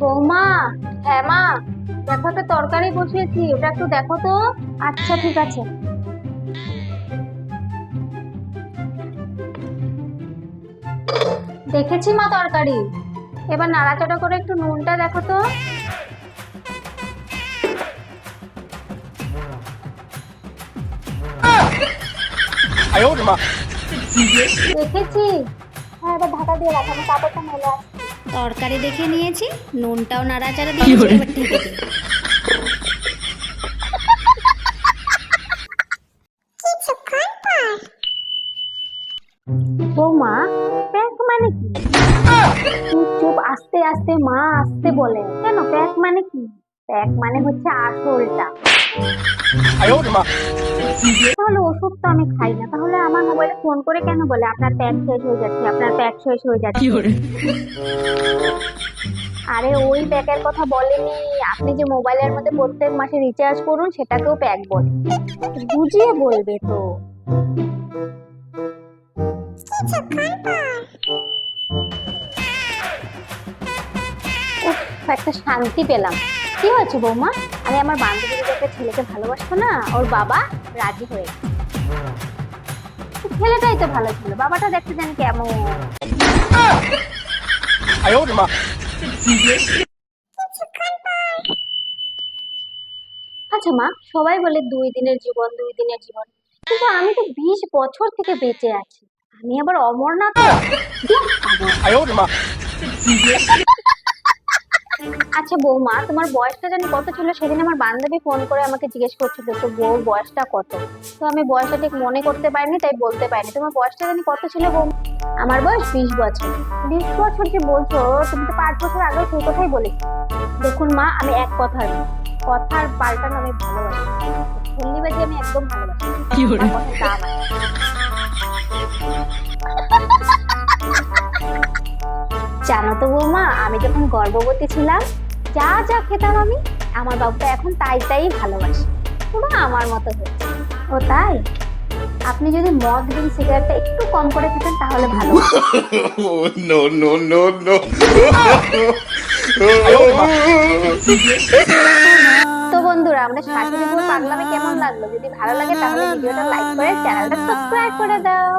বৌমা হ্যাঁ মা দেখো তো তরকারি বসিয়েছি ওটা একটু দেখো তো। আচ্ছা ঠিক আছে। দেখেছি মা তরকারি। এবার নাড়াচাড়া করে একটু নুনটা দেখো তো। দেখেছি? হ্যাঁ এবার ঢাকা দিয়ে রাখো আমি মেলে। আসছি তরকারি দেখে নিয়েছি নুনটাও নাড়াচাড়া দিয়েছি এবার ঢেকে দিই। বৌমা প্যাক মানে কি? চুপ চুপ আস্তে আস্তে মা আস্তে বলে কেন? প্যাক মানে কি? প্যাক মানে হচ্ছে আসলটা তাহলে ওষুধ তো আমি খাই না তাহলে মোবাইলে ফোন করে কেন বলে? আপনার প্যাক শেষ হয়ে যাচ্ছে আপনার প্যাক শেষ হয়ে যাচ্ছে। আরে ওই প্যাকের কথা বলেনি। আপনি যে মোবাইলের মধ্যে প্রত্যেক মাসে রিচার্জ করুন সেটাকেও প্যাক বলে। বুঝিয়ে বলবে তো। একটা শান্তি পেলাম। কি হয়েছে বৌমা? আমি আমার বান্ধবী একটা ছেলেকে ভালোবাসতো না? ওর বাবা রাজি হয়ে গেছে। ছেলেটাই তো ভালো ছিল। বাবাটা দেখতে জানি কেমন। আচ্ছা মা, সবাই বলে দুই দিনের জীবন, দুই দিনের জীবন। কিন্তু আমি তো বিশ বছর থেকে বেঁচে আছি। আমি আবার অমরনাথ। আচ্ছা বৌমা তোমার বয়সটা জানি কত ছিল? সেদিন আমার বান্ধবী ফোন করে আমাকে জিজ্ঞেস করছিল তো বউ বয়সটা কত? তো আমি বয়সটা ঠিক মনে করতে পারিনি তাই বলতে পারিনি। তোমার বয়সটা জানি কত ছিল বৌ আমার বয়স বিশ বছর। বিশ বছর যে বলছো? তুমি তো পাঁচ বছর আগে সেই কথাই বলেছি। দেখুন মা আমি এক কথার কথার পাল্টানো আমি ভালোবাসি। আমি একদম ভালোবাসি দাম জানো তো বৌমা আমি যখন গর্ভবতী ছিলাম যা যা খেতাম আমি আমার বাবুটা এখন তাই তাই ভালোবাসে। পুরো আমার মতো হয়েছে। ও তাই? আপনি যদি মদ বিন সিগারেটটা একটু কম করে খেতেন তাহলে ভালো no, no, no, no. তো বন্ধুরা আমরা শাশুড়ি বউ পাগলামে কেমন লাগল? যদি ভালো লাগে তাহলে ভিডিওটা লাইক করে চ্যানেলটা সাবস্ক্রাইব করে দাও।